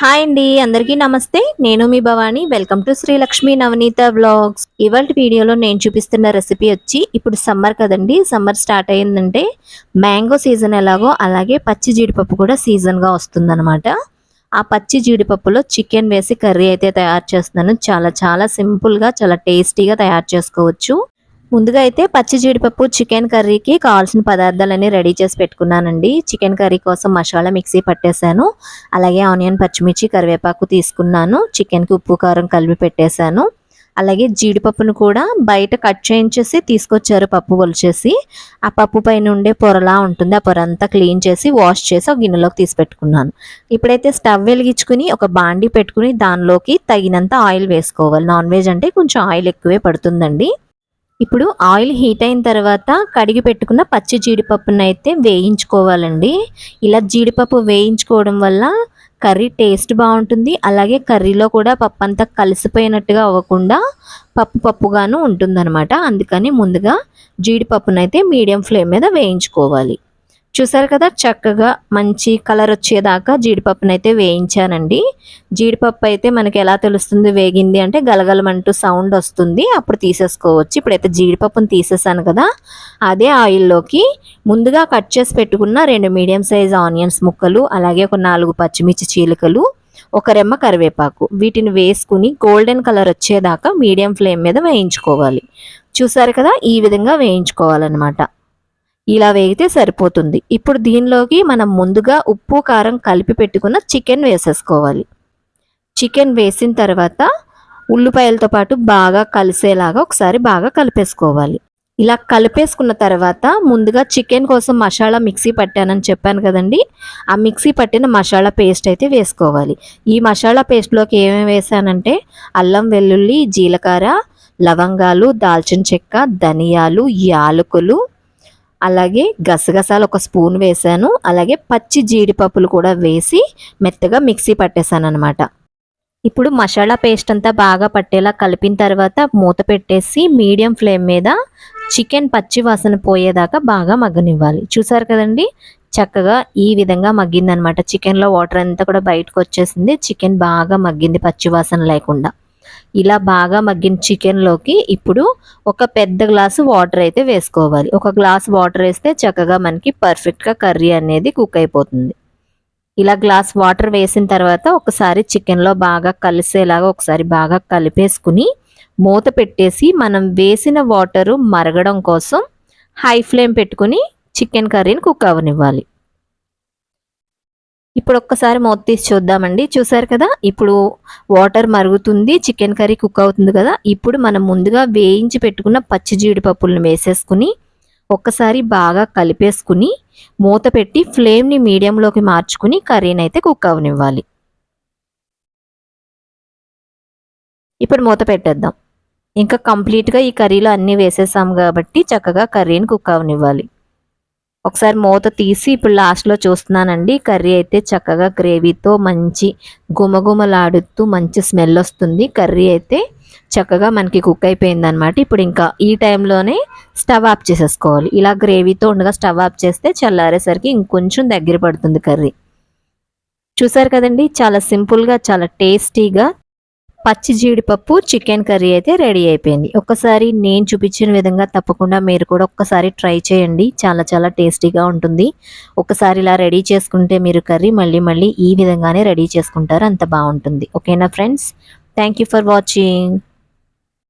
Hi అండి అందరికీ నమస్తే. నేను మీ Bhavani. Welcome to Srilakshmi Navaneeta vlogs. ఇవాళ వీడియోలో నేను చూపిస్తున్న రెసిపీ వచ్చి ఇప్పుడు సమ్మర్ కదండి. సమ్మర్ స్టార్ట్ అయ్యిందంటే మ్యాంగో సీజన్ ఎలాగో అలాగే పచ్చి జీడిపప్పు కూడా సీజన్గా వస్తుందన్నమాట. ఆ పచ్చి జీడిపప్పులో చికెన్ వేసి కర్రీ అయితే తయారు చేస్తున్నాను. చాలా చాలా సింపుల్గా చాలా టేస్టీగా తయారు చేసుకోవచ్చు. ముందుగా అయితే పచ్చి జీడిపప్పు చికెన్ కర్రీకి కావాల్సిన పదార్థాలన్నీ రెడీ చేసి పెట్టుకున్నానండి. చికెన్ కర్రీ కోసం మసాలా మిక్సీ పట్టేశాను. అలాగే ఆనియన్ పచ్చిమిర్చి కరివేపాకు తీసుకున్నాను. చికెన్కి ఉప్పు కారం కలిపి పెట్టేశాను. అలాగే జీడిపప్పును కూడా బయట కట్ చేయించేసి తీసుకొచ్చారు పప్పు ఒలిచేసి. ఆ పప్పు పైన ఉండే పొరలా ఉంటుంది. ఆ పొర అంతా క్లీన్ చేసి వాష్ చేసి ఒక గిన్నెలోకి తీసి పెట్టుకున్నాను. ఇప్పుడైతే స్టవ్ వెలిగించుకుని ఒక బాండి పెట్టుకుని దానిలోకి తగినంత ఆయిల్ వేసుకోవాలి. నాన్ వెజ్ అంటే కొంచెం ఆయిల్ ఎక్కువే పడుతుందండి. ఇప్పుడు ఆయిల్ హీట్ అయిన తర్వాత కడిగి పెట్టుకున్న పచ్చి జీడిపప్పును అయితే వేయించుకోవాలండి. ఇలా జీడిపప్పు వేయించుకోవడం వల్ల కర్రీ టేస్ట్ బాగుంటుంది. అలాగే కర్రీలో కూడా పప్పు అంతా కలిసిపోయినట్టుగా అవ్వకుండా పప్పు పప్పుగాను ఉంటుందన్నమాట. అందుకని ముందుగా జీడిపప్పునైతే మీడియం ఫ్లేమ్ మీద వేయించుకోవాలి. చూసారు కదా చక్కగా మంచి కలర్ వచ్చేదాకా జీడిపప్పును అయితే వేయించానండి. జీడిపప్పు అయితే మనకి ఎలా తెలుస్తుంది వేగింది అంటే గలగలమంటూ సౌండ్ వస్తుంది. అప్పుడు తీసేసుకోవచ్చు. ఇప్పుడైతే జీడిపప్పును తీసేసాను కదా అదే ఆయిల్లోకి ముందుగా కట్ చేసి పెట్టుకున్న రెండు మీడియం సైజ్ ఆనియన్స్ ముక్కలు అలాగే ఒక నాలుగు పచ్చిమిర్చి చీలికలు ఒక రెమ్మ కరివేపాకు. వీటిని వేసుకుని గోల్డెన్ కలర్ వచ్చేదాకా మీడియం ఫ్లేమ్ మీద వేయించుకోవాలి. చూసారు కదా ఈ విధంగా వేయించుకోవాలన్నమాట. ఇలా వేగితే సరిపోతుంది. ఇప్పుడు దీనిలోకి మనం ముందుగా ఉప్పు కారం కలిపి పెట్టుకున్న చికెన్ వేసేసుకోవాలి. చికెన్ వేసిన తర్వాత ఉల్లిపాయలతో పాటు బాగా కలిసేలాగా ఒకసారి బాగా కలిపేసుకోవాలి. ఇలా కలిపేసుకున్న తర్వాత ముందుగా చికెన్ కోసం మసాలా మిక్సీ పట్టానని చెప్పాను కదండి. ఆ మిక్సీ పట్టిన మసాలా పేస్ట్ అయితే వేసుకోవాలి. ఈ మసాలా పేస్ట్లోకి ఏమేమి వేసానంటే అల్లం వెల్లుల్లి జీలకర్ర లవంగాలు దాల్చిన చెక్క ధనియాలు యాలకులు అలాగే గసగసాలు ఒక స్పూన్ వేసాను అలాగే పచ్చి జీడిపప్పులు కూడా వేసి మెత్తగా మిక్సీ పట్టేశాను అనమాట ఇప్పుడు మసాలా పేస్ట్ అంతా బాగా పట్టేలా కలిపిన తర్వాత మూత పెట్టేసి మీడియం ఫ్లేమ్ మీద చికెన్ పచ్చి వాసన పోయేదాకా బాగా మగ్గనివ్వాలి. చూసారు కదండి? చక్కగా ఈ విధంగా మగ్గిందనమాట చికెన్లో వాటర్ అంతా కూడా బయటకు వచ్చేసింది. చికెన్ బాగా మగ్గింది పచ్చి వాసన లేకుండా. ఇలా బాగా మగ్గిన చికెన్లోకి ఇప్పుడు ఒక పెద్ద గ్లాసు వాటర్ అయితే వేసుకోవాలి. ఒక గ్లాస్ వాటర్ వేస్తే చక్కగా మనకి పర్ఫెక్ట్గా కర్రీ అనేది కుక్ అయిపోతుంది. ఇలా గ్లాస్ వాటర్ వేసిన తర్వాత ఒకసారి చికెన్లో బాగా కలిసేలాగా ఒకసారి బాగా కలిపేసుకుని మూత పెట్టేసి మనం వేసిన వాటరు మరగడం కోసం హై ఫ్లేమ్ పెట్టుకుని చికెన్ కర్రీని కుక్ అవనివ్వాలి. ఇప్పుడు ఒక్కసారి మూత తీసి చూద్దామండి. చూసారు కదా ఇప్పుడు వాటర్ మరుగుతుంది చికెన్ కర్రీ కుక్ అవుతుంది కదా. ఇప్పుడు మనం ముందుగా వేయించి పెట్టుకున్న పచ్చి జీడిపప్పులను వేసేసుకుని ఒక్కసారి బాగా కలిపేసుకుని మూత పెట్టి ఫ్లేమ్ని మీడియంలోకి మార్చుకుని కర్రీని అయితే కుక్ అవనివ్వాలి. ఇప్పుడు మూత పెట్టేద్దాం. ఇంకా కంప్లీట్గా ఈ కర్రీలో అన్నీ వేసేసాం కాబట్టి చక్కగా కర్రీని కుక్ అవనివ్వాలి. ఒకసారి మూత తీసి ఇప్పుడు లాస్ట్లో చూస్తున్నానండి. కర్రీ అయితే చక్కగా గ్రేవీతో మంచి గుమగుమలాడుతూ మంచి స్మెల్ వస్తుంది. కర్రీ అయితే చక్కగా మనకి కుక్ అయిపోయింది అనమాట ఇప్పుడు ఇంకా ఈ టైంలోనే స్టవ్ ఆఫ్ చేసేసుకోవాలి. ఇలా గ్రేవీతో ఉండగా స్టవ్ ఆఫ్ చేస్తే చల్లారేసరికి ఇంకొంచెం దగ్గర పడుతుంది కర్రీ. చూసారు కదండి? చాలా సింపుల్గా చాలా టేస్టీగా పచ్చి జీడిపప్పు చికెన్ కర్రీ అయితే రెడీ అయిపోయింది. ఒక్కసారి నేను చూపించిన విధంగా తప్పకుండా మీరు కూడా ఒక్కసారి ట్రై చేయండి. చాలా చాలా టేస్టీగా ఉంటుంది. ఒకసారి ఇలా రెడీ చేసుకుంటే మీరు కర్రీ మళ్ళీ మళ్ళీ ఈ విధంగానే రెడీ చేసుకుంటారు. అంత బాగుంటుంది. ఓకేనా ఫ్రెండ్స్? Thank for watching.